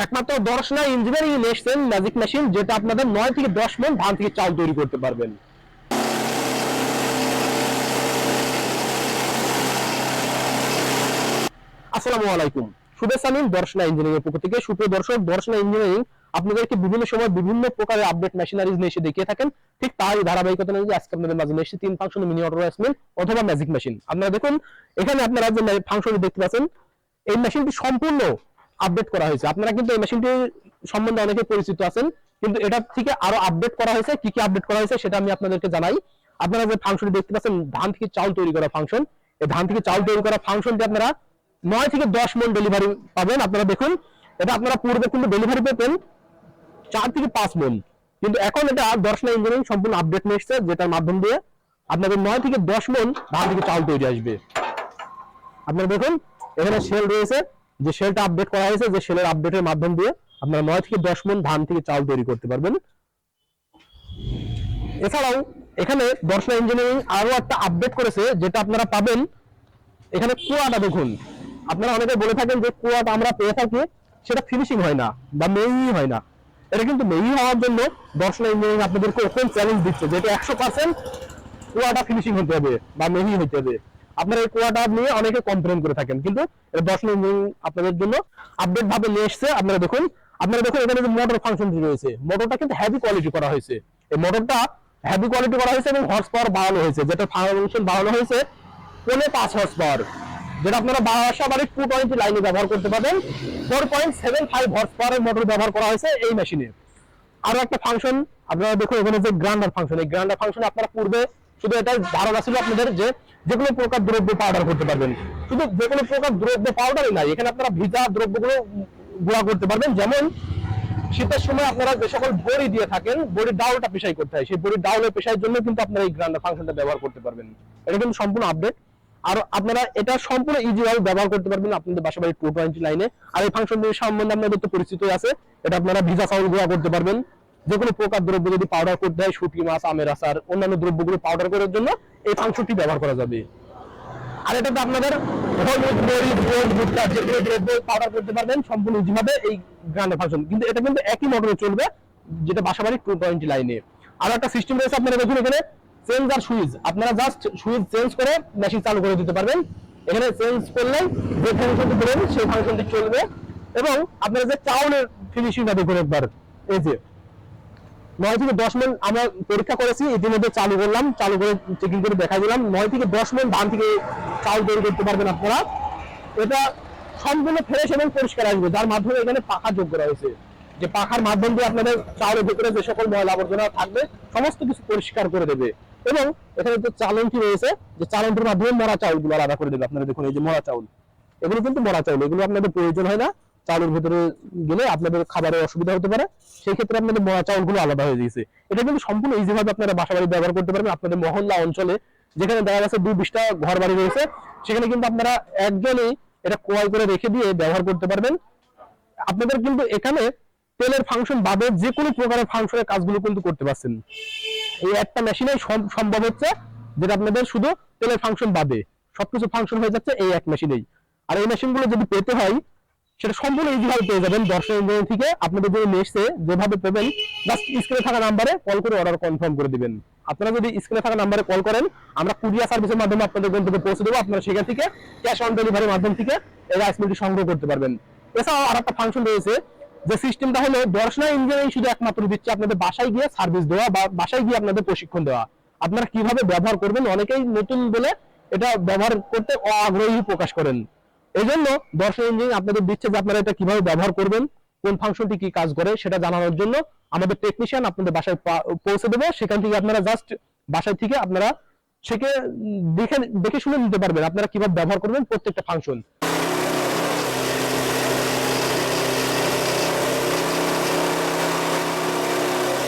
একমাত্র দর্শনা ইঞ্জিনিয়ারিং এসছেন magic machine যেটা আপনাদের নয় থেকে দশ মন ধান থেকে চাল তৈরি করতে পারবেন। আসসালামু আলাইকুম। শুভেচ্ছা নিন দর্শনা ইঞ্জিনিয়ারিং এর পক্ষ থেকে। সুপ্রিয় দর্শক, দর্শনা ইঞ্জিনিয়ারিং আপনাদেরকে বিভিন্ন সময় বিভিন্ন প্রকারের আপডেট মেশিনারিজ নিয়ে এসে দেখিয়ে থাকেন। ঠিক তারই ধারাবাহিকতা নিয়ে আজকে আপনাদের মাঝে নিয়ে এসেছি তিন ফাংশন মিনি অটো রাইস অথবা ম্যাজিক মেশিন আপনারা দেখুন, এখানে আপনারা যে ফাংশনটি দেখতে পাচ্ছেন, এই মেশিনটি সম্পূর্ণ আপডেট করা হয়েছে। আপনারা কিন্তু এই মেশিনটির সম্বন্ধে অনেকে পরিচিত আছেন, কিন্তু এটা থেকে আরও আপডেট করা হয়েছে, কি কি আপডেট করা হয়েছে সেটা আমি আপনাদেরকে জানাই। আপনারা যে ফাংশনটি দেখতে পাচ্ছেন, ধান থেকে চাল তৈরি করা ফাংশন এই ধান থেকে চাল তৈরি করা ফাংশনটি আপনারা নয় থেকে দশ মন ডেলিভারি পাবেন, আপনারা দেখুন। এটা আপনারা পূর্বে কিন্তু ডেলিভারি পেতেন চার থেকে পাঁচ মন কিন্তু এখন এটা দর্শনা ইঞ্জিনিয়ারিং সম্পূর্ণ আপডেট নিয়ে এসছে, যেটার মাধ্যম দিয়ে আপনাদের নয় থেকে দশ মন ধান থেকে চাল তৈরি আসবে। আপনারা দেখুন, এখানে সেল রয়েছে। যে সেলটা আপডেট করা হয়েছে, যে সেলের আপডেটের মাধ্যম দিয়ে আপনারা নয় থেকে দশ মন ধান থেকে চাল তৈরি করতে পারবেন। এছাড়াও, এখানে দর্শনা ইঞ্জিনিয়ারিং আরও একটা আপডেট করেছে, যেটা আপনারা পাবেন এখানে কুয়াটা দেখুন। আপনারা অনেকে বলে থাকেন যে কুয়াটা আমরা পেয়ে থাকি, সেটা ফিনিশিং হয় না বা মেই হয় না। এটা কিন্তু মেই হওয়ার জন্য দর্শনা ইঞ্জিনিয়ারিং আপনাদেরকে ওপেন চ্যালেঞ্জ দিচ্ছে যেটা একশো পার্সেন্ট কুয়াটা ফিনিশিং হতে হবে বা মেহি হতে হবে। আপনারা এই কুয়াটা নিয়ে অনেকে কমপ্লেন করে থাকেন। কিন্তু দশ ইঞ্জিনিয়ারিং আপনাদের জন্য আপডেট ভাবে নিয়ে এসছে। আপনারা দেখুন আপনারা দেখুন, এখানে যে মোটর ফাংশনটি রয়েছে মোটরটা কিন্তু হেভি কোয়ালিটি করা হয়েছে। এই মোটরটা হেভি কোয়ালিটি করা হয়েছে এবং হর্স পাওয়ার বাড়ানো হয়েছে। যেটা ফাংশন বাড়ানো হয়েছে, পৌনে পাঁচ হর্স পাওয়ার যেটা আপনারা বাসা বাড়ির টু টোয়েন্টি লাইনে ব্যবহার করতে পারবেন। Four point seven five horse পাওয়ারের মোটর ব্যবহার করা হয়েছে এই মেশিনে আরও একটা ফাংশন আপনারা দেখুন, এখানে যে গ্রান্ডার ফাংশন এই গ্রাইন্ডার ফাংশন আপনারা পূর্বে শুধু এটা ধারণা ছিল আপনাদের যে যে কোনো প্রকার দ্রব্য পাউডার করতে পারবেন। শুধু যে কোনো প্রকার দ্রব্য পাউডারই নাই, এখানে আপনারা ভিজা দ্রব্যগুলো গুঁড়া করতে পারবেন। যেমন, শীতের সময় আপনারা যে সকল বড়ি দিয়ে থাকেন, বড়ির ডাউলটা পেশাই করতে হয়। সেই বড়ির ডাউলের পেশার জন্য কিন্তু আপনারা এই গ্রাইন্ডার ফাংশনটা ব্যবহার করতে পারবেন। এটা কিন্তু সম্পূর্ণ আপডেট আর আপনারা এটা সম্পূর্ণ ইজি ভাবে ব্যবহার করতে পারবেন আপনাদের বাসা বাড়ির টু টোয়েন্টি লাইনে আর এই ফাংশনটির সম্বন্ধে আপনাদের তো পরিচিতই আছে। এটা আপনারা ভিজা চাউল গুঁড়া করতে পারবেন। যে কোনো প্রকার দ্রব্য যদি পাউডার করতে হয় শুটকি মাছ, আমের আচার, অন্যান্য দ্রব্যগুলো পাউডার করার জন্য এই ফাংশনটি ব্যবহার করা যাবে। আর এটাতে আপনাদের হলুদ মরিচ, গোল, ভুট্টা যেগুলো দ্রব্য পাউডার করতে পারবেন, সম্পূর্ণ ইজি ভাবে এই গ্রান্ডের ফাংশন কিন্তু এটা কিন্তু একই মডেলে চলবে, যেটা বাসা বাড়ির টু টোয়েন্টি লাইনে আর একটা সিস্টেম রয়েছে আপনারা দেখুন এখানে চেঞ্জ আর সুইচ আপনারা জাস্ট সুইচ চেঞ্জ করে মেশিন চালু করে দিতে পারবেন। এখানে চেঞ্জ করলে যে ফাংশনটি দেবেন সেই ফাংশনটি চলবে। এবং আপনারা যে চাউলের ফিনিশিংটা দেখুন একবার, এই যে নয় থেকে দশ মন আমরা পরীক্ষা করেছি, ইতিমধ্যে চালু করলাম, চালু করে চেকিং করে দেখা দিলাম। নয় থেকে দশ মন ধান থেকে চাল তৈরি করতে পারবেন আপনারা। এটা সম্পূর্ণ ফ্রেশ এবং পরিষ্কার আসবে, যার মাধ্যমে এখানে পাখা যোগ করা হয়েছে। যে পাখার মাধ্যম দিয়ে আপনাদের চাউলের ভিতরে যে সকল ময়লা আবর্জনা থাকবে, সমস্ত কিছু পরিষ্কার করে দেবে। এবং এখানে যে চালনটি রয়েছে, যে চালনটির মাধ্যমে মরা চাউলগুলো আলাদা করে দেবে। আপনারা দেখুন, এই যে মরা চাউল, এগুলো কিন্তু মরা চাউল, এগুলো আপনাদের প্রয়োজন হয় না। চাউলের ভিতরে গেলে আপনাদের খাবারের অসুবিধা হতে পারে। সেই ক্ষেত্রে আপনাদের মরা চাউলগুলো আলাদা হয়ে গিয়েছে এটা কিন্তু সম্পূর্ণ ইজি ভাবে আপনারা বাসা বাড়ি ব্যবহার করতে পারবেন। আপনাদের মহল্লা অঞ্চলে যেখানে দেখা যাচ্ছে দুই বিশটা ঘর বাড়ি রয়েছে, সেখানে কিন্তু আপনারা একজনই এটা ক্রয় করে রেখে দিয়ে ব্যবহার করতে পারবেন। আপনাদের কিন্তু এখানে তেলের ফাংশন বাদে যে কোনো প্রকারের ফাংশনের কাজগুলো কিন্তু করতে পারছেন। এই একটা মেশিনে সম্ভব হচ্ছে যেটা আপনাদের শুধু তেলের ফাংশন বাদে। সবকিছু ফাংশন হয়ে যাচ্ছে এই এক মেশিনেই আর এই মেশিনগুলো যদি পেতে হয় সেটা সম্পূর্ণ ইজি ভাবে পেয়ে যাবেন। দর্শক ইঞ্জিনিয়ারিং থেকে আপনাদের যদি নেক্সটে যেভাবে পেবেন জাস্ট স্ক্রিনে থাকা নাম্বারে কল করে অর্ডার কনফার্ম করে দিবেন। আপনারা যদি স্ক্রিনে থাকা নাম্বারে কল করেন, আমরা কুরিয়ার সার্ভিসের মাধ্যমে আপনাদের গন্তব্যে পৌঁছে দেবো। আপনারা সেখান থেকে ক্যাশ অন ডেলিভারির মাধ্যম থেকে এই রাইস মিলটি সংগ্রহ করতে পারবেন। এছাড়াও আর একটা ফাংশন রয়েছে, যে সিস্টেমটা হলো দর্শনা ইঞ্জিনিয়ারিং শুধু একমাত্র দিচ্ছে আপনাদের বাসায় গিয়ে সার্ভিস দেওয়া বা বাসায় গিয়ে আপনাদের প্রশিক্ষণ দেওয়া। আপনারা কীভাবে ব্যবহার করবেন? অনেকেই নতুন বলে এটা ব্যবহার করতে আগ্রহী প্রকাশ করেন। এই জন্য দর্শন ইঞ্জিন আপনাদের দিচ্ছে যে আপনারা এটা কীভাবে ব্যবহার করবেন, কোন ফাংশনটি কি কাজ করে সেটা জানানোর জন্য আমাদের টেকনিশিয়ান আপনাদের বাসায় পৌঁছে দেবে। সেখান থেকে আপনারা জাস্ট বাসায় থেকে আপনারা সেকে দেখে দেখে শুনে নিতে পারবেন আপনারা কীভাবে ব্যবহার করবেন প্রত্যেকটা ফাংশন